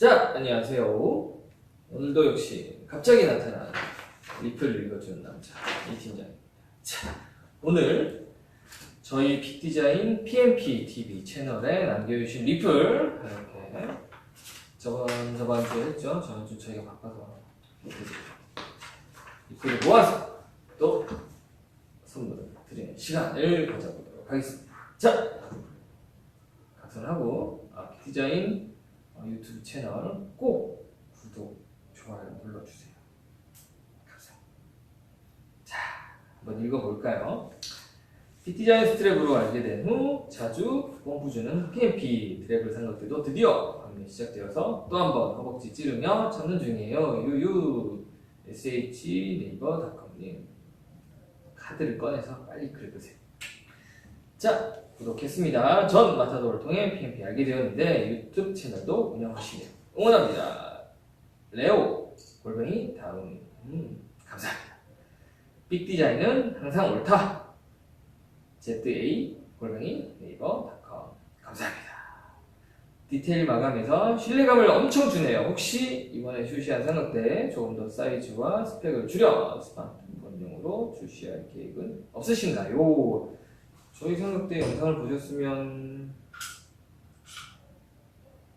자, 안녕하세요. 오늘도 역시 갑자기 나타난 리플을 읽어주는 남자, 이 팀장입니다. 자, 오늘 저희 픽디자인 PMP TV 채널에 남겨주신 리플, 이렇게 저번, 저번 주에 했죠. 저번 주 저희가 바빠서 리플을 모아서 또 선물을 드리는 시간을 가져보도록 하겠습니다. 자, 각성하고 아, 픽디자인 어, 유튜브 채널 꼭 구독, 좋아요 눌러주세요. 감사합니다. 자, 한번 읽어볼까요? 빅디자인 스트랩으로 알게 된 후 자주 뽕부 주는 PMP 드랩을 산 것들도 드디어 판매 시작되어서 또 한 번 허벅지 찌르며 찾는 중이에요. 유유 sh 네이버 닷컴님 카드를 꺼내서 빨리 긁으세요. 자, 구독했습니다. 전 마타도를 통해 PMP 알게 되었는데 유튜브 채널도 운영하시네요. 응원합니다. 레오 골뱅이 다음 음, 감사합니다. 빅 디자인은 항상 옳다. ZA 골뱅이 네이버닷컴 감사합니다. 디테일 마감에서 신뢰감을 엄청 주네요. 혹시 이번에 출시한 삼각대 조금 더 사이즈와 스펙을 줄여 스마트폰용으로 출시할 계획은 없으신가요? 저희 삼각대 영상을 보셨으면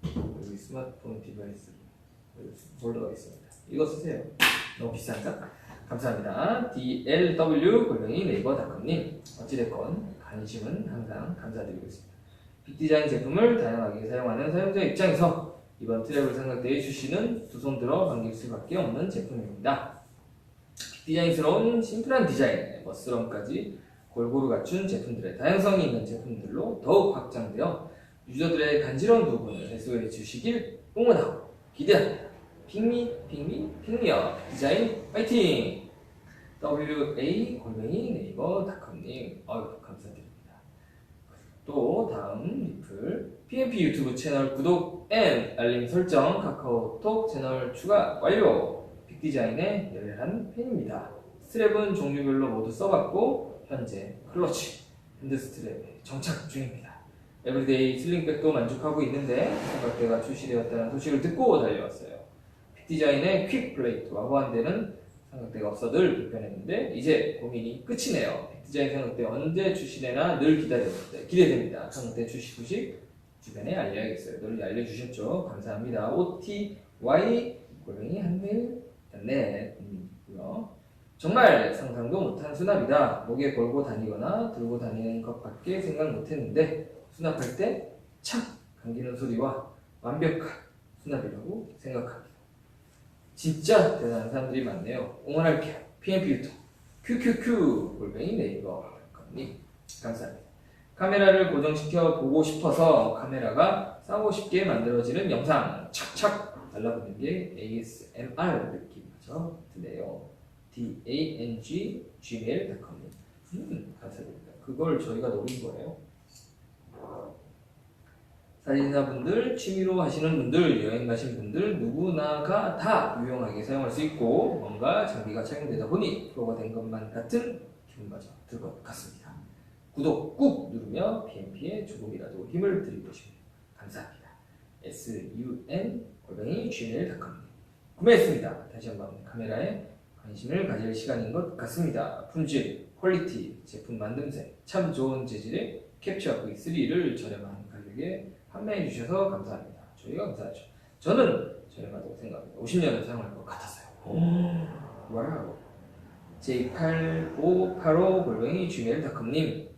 여기 스마트폰 디바이스 폴더가 있습니다. 이거 쓰세요. 너무 비싼가? 감사합니다. DLW 골뱅이 네이버닷컴님 어찌됐건 관심은 항상 감사드리고 있습니다. 빅디자인 제품을 다양하게 사용하는 사용자 입장에서 이번 트래블 삼각대의 출시는 두 손 들어 반길 수밖에 없는 제품입니다. 빅디자인스러운 심플한 디자인에 멋스러움까지 골고루 갖춘 제품들의 다양성이 있는 제품들로 더욱 확장되어 유저들의 간지러운 부분을 해소해 주시길 응원하고 기대합니다. 핑미, 핑미, 핑미어 디자인 파이팅! WA 골뱅이 네이버닷컴님 아유 감사드립니다. 또 다음 리플 PMP 유튜브 채널 구독 앤 알림 설정 카카오톡 채널 추가 완료 빅디자인의 열렬한 팬입니다. 스트랩은 종류별로 모두 써봤고 현재 클러치, 핸드 스트랩에 정착 중입니다. 에브리데이 슬링백도 만족하고 있는데 삼각대가 출시되었다는 소식을 듣고 달려왔어요. 빅디자인의 퀵 플레이트와 호환되는 삼각대가 없어 늘 불편했는데 이제 고민이 끝이네요. 빅디자인 삼각대 언제 출시되나 늘 기다렸는데 기대됩니다. 삼각대 출시 소식 주변에 알려야겠어요. 늘 알려주셨죠? 감사합니다. OTY 골뱅이 한메일 넷이고요. 정말 상상도 못한 수납이다. 목에 걸고 다니거나 들고 다니는 것밖에 생각 못했는데 수납할 때 착 감기는 소리와 완벽한 수납이라고 생각합니다. 진짜 대단한 사람들이 많네요. 응원할게요. PMP 유튜브 QQQ 골뱅이 네이버 님 감사합니다. 카메라를 고정시켜 보고 싶어서 카메라가 싸고 싶게 만들어지는 영상 착착 발라보는 게 ASMR 느낌이죠. 드네요. D A N G gmail.com 음, 감사드립니다. 그걸 저희가 노린 거예요. 사진사분들, 취미로 하시는 분들, 여행 가신 분들 누구나가 다 유용하게 사용할 수 있고 뭔가 장비가 착용되다 보니 프로가 된 것만 같은 기분마저 들 것 같습니다. 구독 꾹 누르며 PMP에 조금이라도 힘을 드리고 싶네요. 감사합니다. sun 골뱅이 gmail.com 구매했습니다. 다시 한번 카메라에 관심을 가질 시간인 것 같습니다. 품질, 퀄리티, 제품 만듦새 참 좋은 재질의 캡처 V3를 저렴한 가격에 판매해 주셔서 감사합니다. 저희가 감사하죠. 저는 저렴하다고 생각합니다. 50년을 사용할 것 같았어요. 와우. J8585 골뱅이 gmail.com님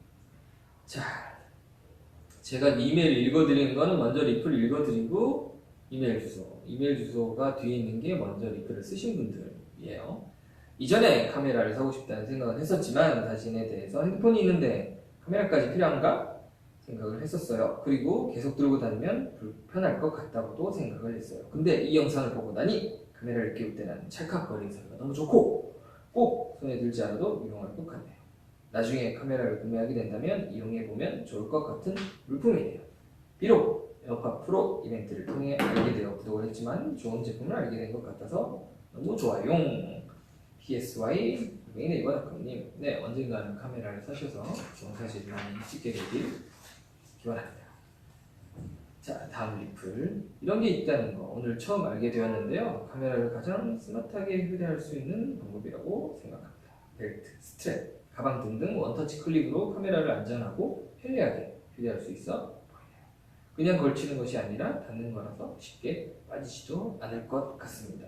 자, 제가 이메일 읽어드리는 거는 먼저 리플 읽어드리고 이메일 주소. 이메일 주소가 뒤에 있는 게 먼저 리플을 쓰신 분들이에요. 이전에 카메라를 사고 싶다는 생각은 했었지만 자신에 대해서 핸드폰이 있는데 카메라까지 필요한가 생각을 했었어요. 그리고 계속 들고 다니면 불편할 것 같다고도 생각을 했어요. 근데 이 영상을 보고 나니 카메라를 끼울 때는 찰칵거리는 소리가 너무 좋고 꼭 손에 들지 않아도 유용할 것 같네요. 나중에 카메라를 구매하게 된다면 이용해 보면 좋을 것 같은 물품이네요. 비록 에어팟 프로 이벤트를 통해 알게 되어 구독을 했지만 좋은 제품을 알게 된 것 같아서 너무 좋아요. PSY 네이버닷컴님 네 언젠가는 카메라를 사셔서 좋은 사실 많이 찍게 되길 기원합니다. 자, 다음 리플. 이런 게 있다는 거 오늘 처음 알게 되었는데요. 카메라를 가장 스마트하게 휴대할 수 있는 방법이라고 생각합니다. 벨트, 스트랩, 가방 등등 원터치 클릭으로 카메라를 안전하고 편리하게 휴대할 수 있어. 그냥 걸치는 것이 아니라 닿는 거라서 쉽게 빠지지도 않을 것 같습니다.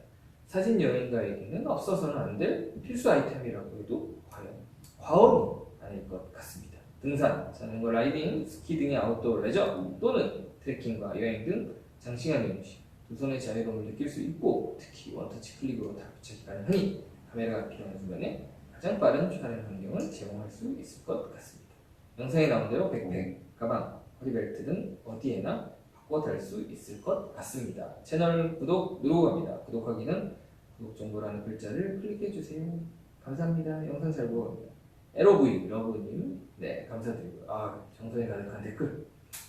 사진 여행가에게는 없어서는 안 될 필수 아이템이라고 해도 과연 과언이 아닐 것 같습니다. 등산, 자전거 라이딩, 스키 등의 아웃도어 레저 또는 트레킹과 여행 등 장시간 여행시 두 손의 자유로움을 느낄 수 있고 특히 원터치 클릭으로 다 부착이 가능하니 카메라가 필요한 순간에 가장 빠른 촬영 환경을 제공할 수 있을 것 같습니다. 영상에 나온 대로 백팩, 가방, 허리벨트 등 어디에나 바꿔 달 수 있을 것 같습니다. 채널 구독 누르고 갑니다. 구독하기는 구독 정보라는 글자를 클릭해 주세요. 감사합니다. 영상 잘 보고 갑니다. LOV 러브님, 네 감사드리고요. 아 정성이 가득한 댓글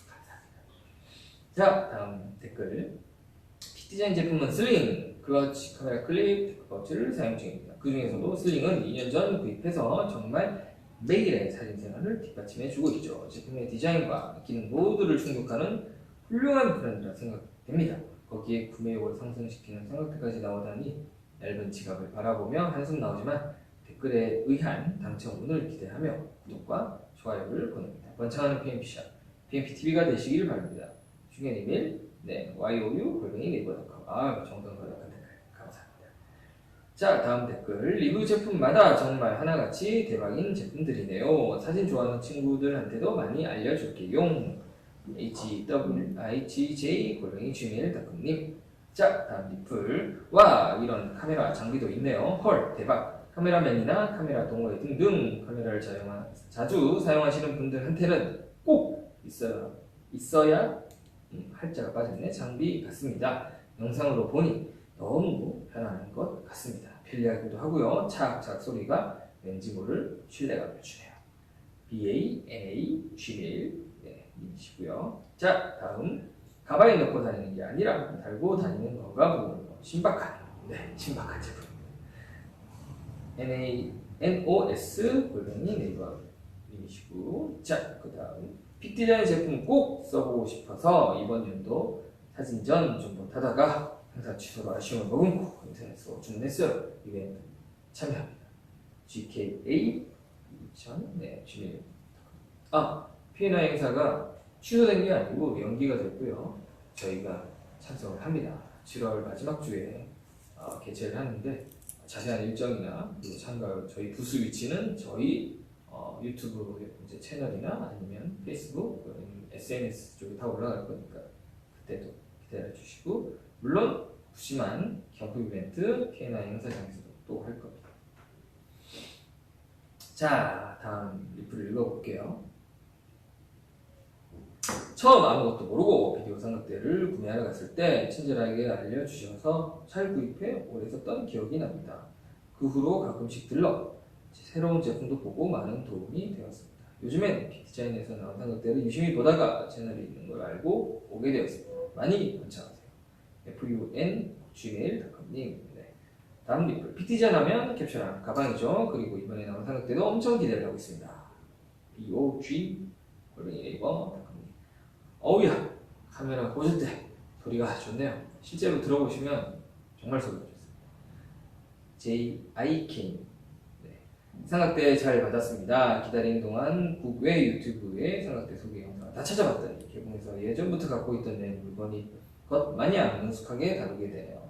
감사합니다. 자 다음 댓글. 핏디자인 제품은 슬링, 클러치, 카메라 클립, 버치를 사용 중입니다. 그 중에서도 슬링은 2년 전 구입해서 정말 매일의 사진 생활을 뒷받침해 주고 있죠. 제품의 디자인과 기능 모두를 충족하는 훌륭한 브랜드라 생각됩니다. 거기에 구매율을 상승시키는 삼각대까지 나오다니 얇은 지갑을 바라보며 한숨 나오지만 댓글에 의한 당첨운을 기대하며 구독과 좋아요를 보냅니다. 번창하는 PMP샵, PMPTV가 되시길 바랍니다. 중요한 이메일, 네, YOU 골뱅이 네이버닷컴. 아, 정성 가득한 댓글 감사합니다. 자, 다음 댓글. 리뷰 제품마다 정말 하나같이 대박인 제품들이네요. 사진 좋아하는 친구들한테도 많이 알려줄게요. hwij 골뱅이 gmail.com님. 자, 다음 리플. 와, 이런 카메라 장비도 있네요. 헐, 대박. 카메라맨이나 카메라 동호회 등등 카메라를 자영하, 자주 사용하시는 분들한테는 꼭 있어야, 있어야 음, 할자가 빠졌네. 장비 같습니다. 영상으로 보니 너무 편안한 것 같습니다. 편리하기도 하고요. 착착 소리가 왠지 모를 신뢰감을 주네요. BANA Gmail 네, 님이시고요. 자, 다음 가방에 넣고 다니는 게 아니라 달고 다니는 건가 보군요. 신박한, 네, 신박한 제품. NA, NOS 골뱅이 네이버 님이시고, 자, 그 다음 픽디자인 제품 꼭 써보고 싶어서 이번 연도 사진전 좀 못하다가 행사 취소로 아쉬움을 머금고 인터넷으로 주문했어요. 이벤트 참여합니다. GKA 2000 네, Gmail. 아, 피해나 행사가 취소된 게 아니고 연기가 됐고요. 저희가 참석을 합니다. 7월 마지막 주에 어, 개최를 하는데 자세한 일정이나 그리고 참가 저희 부스 위치는 저희 어, 유튜브 이제 채널이나 아니면 페이스북, SNS 쪽에 다 올라갈 거니까 그때도 기다려 주시고 물론 푸짐한 경품 이벤트 P&I 행사장에서도 또 할 겁니다. 자, 다음 리플을 읽어볼게요. 처음 아무것도 모르고 비디오 삼각대를 구매하러 갔을 때 친절하게 알려주셔서 잘 구입해 오래 썼던 기억이 납니다. 그 후로 가끔씩 들러 새로운 제품도 보고 많은 도움이 되었습니다. 요즘엔 빅디자인에서 나온 삼각대를 유심히 보다가 채널이 있는 걸 알고 오게 되었습니다. 많이 번창하세요. fun gmail.com님 네. 다음 리플 빅디자인 하면 캡처랑 가방이죠. 그리고 이번에 나온 삼각대도 엄청 기대를 하고 있습니다. bog 골뱅이 네이버.com님 어우야 카메라 꽂을 때 소리가 좋네요. 실제로 들어보시면 정말 소리가 좋습니다. JIK 삼각대 잘 받았습니다. 기다리는 동안 국외 유튜브에 삼각대 소개 영상을 다 찾아봤더니 개봉해서 예전부터 갖고 있던 내 물건이 것 마냥 능숙하게 다루게 되네요.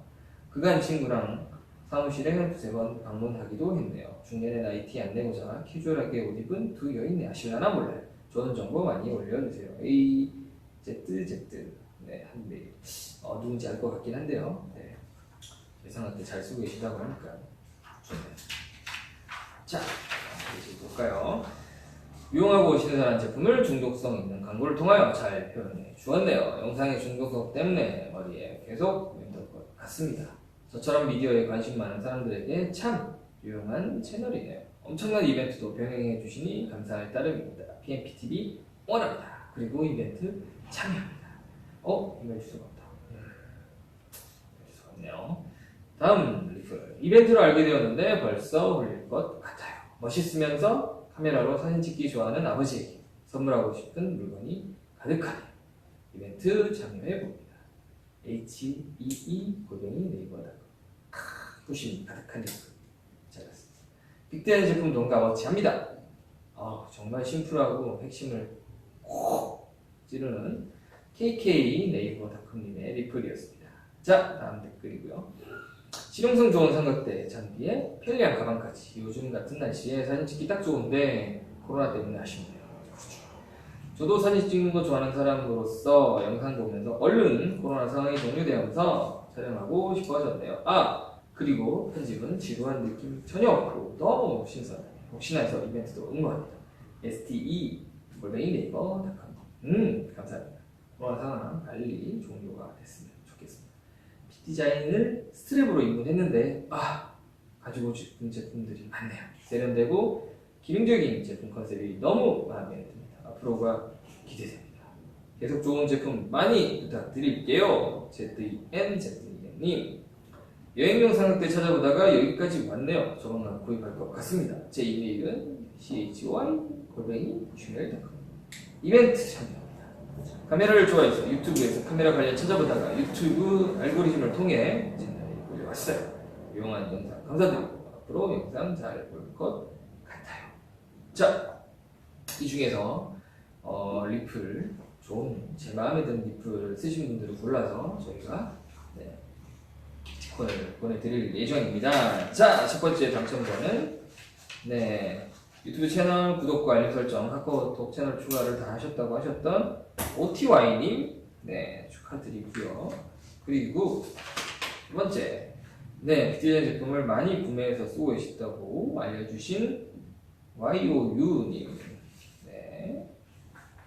그간 친구랑 사무실에 두세 번 방문하기도 했네요. 중년의 나이티 안 내고자 캐주얼하게 옷 입은 두 여인이 아실라나 몰라요. 좋은 정보 많이 올려주세요. Z, Z. 네, 한 메일. 어, 누군지 알 것 같긴 한데요. 네. 예상한테 잘 쓰고 계시다고 하니까. 좋네요. 자, 이제 볼까요? 유용하고 신선한 제품을 중독성 있는 광고를 통하여 잘 표현해 주었네요. 영상의 중독성 때문에 머리에 계속 맴돌 것 같습니다. 저처럼 미디어에 관심 많은 사람들에게 참 유용한 채널이네요. 엄청난 이벤트도 병행해 주시니 감사할 따름입니다. PMPTV 원합니다. 그리고 이벤트 참여합니다. 어? 이메일 주소가 없다. 음, 이메일 주소가 없네요. 다음 리플. 이벤트로 알게 되었는데 벌써 홀릴 것 같아요. 멋있으면서 카메라로 사진 찍기 좋아하는 아버지에게 선물하고 싶은 물건이 가득하네요. 이벤트 참여해 봅니다. HEE 골뱅이 네이버닷컴 부심 가득한 링크 잘랐습니다. 빅데이터 제품 농가 워치합니다. 아 정말 심플하고 핵심을 콕 찌르는 KK 네이버닷컴님의 리플이었습니다. 자 다음 댓글이고요. 실용성 좋은 삼각대 장비에 편리한 가방까지 요즘 같은 날씨에 사진 찍기 딱 좋은데 코로나 때문에 아쉽네요. 그렇죠. 저도 사진 찍는 거 좋아하는 사람으로서 영상 보면서 얼른 코로나 상황이 종료되면서 촬영하고 싶어졌네요. 아 그리고 편집은 지루한 느낌 전혀 없고 너무 신선해요. 혹시나 해서 이벤트도 응모합니다. STE 골뱅이 네이버 닷컴 음 감사합니다. 상황 빨리 종료가 됐으면 좋겠습니다. 디자인을 스트랩으로 입문했는데 아 가지고 싶은 제품들이 많네요. 세련되고 기능적인 제품 컨셉이 너무 마음에 듭니다. 앞으로가 기대됩니다. 계속 좋은 제품 많이 부탁드릴게요. ZN ZN님 여행용 상태 찾아보다가 여기까지 왔네요. 조만간 구입할 것 같습니다. 제 이메일은 chy 골뱅이 gmail.com 이벤트 참여합니다. 카메라를 좋아해서 유튜브에서 카메라 관련 찾아보다가 유튜브 알고리즘을 통해 채널에 올려왔어요. 유용한 영상 감사드리고 앞으로 영상 잘 볼 것 같아요. 자, 이 중에서 어, 리플 좋은 제 마음에 드는 리플을 쓰신 분들을 골라서 저희가 네, 기프티콘을 보내드릴 예정입니다. 자, 첫 번째 당첨자는 네 유튜브 채널 구독과 알림 설정, 카카오톡 채널 추가를 다 하셨다고 하셨던 OTY님, 네, 축하드리고요. 그리고 두 번째, 네, 빅디자인 제품을 많이 구매해서 쓰고 계시다고 알려주신 YOU님, 네,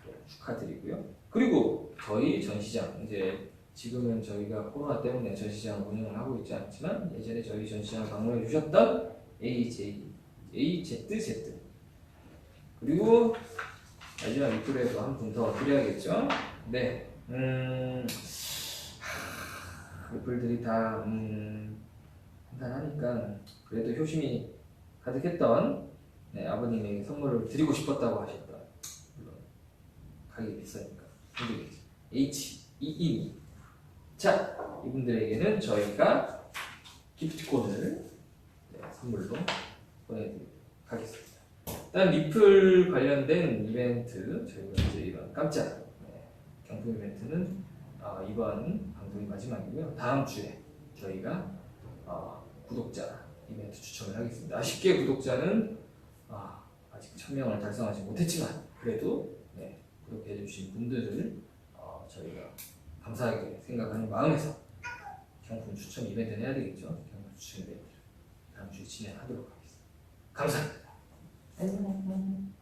또 축하드리고요. 그리고 저희 전시장, 이제 지금은 저희가 코로나 때문에 전시장 운영을 하고 있지 않지만 예전에 저희 전시장 방문해 주셨던 AJ, AZZ 그리고 마지막 리플에도 한 분 더 드려야겠죠? 네. 음, 하, 리플들이 다, 음, 간단하니까 그래도 효심이 가득했던 네, 아버님에게 선물을 드리고 싶었다고 하셨던 물론 가격이 비싸니까 힘들겠죠. H, E, E. 자, 이분들에게는 저희가 기프티콘을 네, 선물로 보내드리도록 하겠습니다. 일단 리플 관련된 이벤트 저희가 이제 이런 깜짝 네, 경품 이벤트는 어, 이번 방송이 마지막이고요. 다음 주에 저희가 어, 구독자 이벤트 추첨을 하겠습니다. 아쉽게 구독자는 아, 아직 1000명을 달성하지 못했지만 그래도 네, 구독해 주신 분들을 어, 저희가 감사하게 생각하는 마음에서 경품 추첨 이벤트를 해야 되겠죠. 경품 추첨 이벤트를 다음 주에 진행하도록 하겠습니다. 감사합니다. Ele não, não,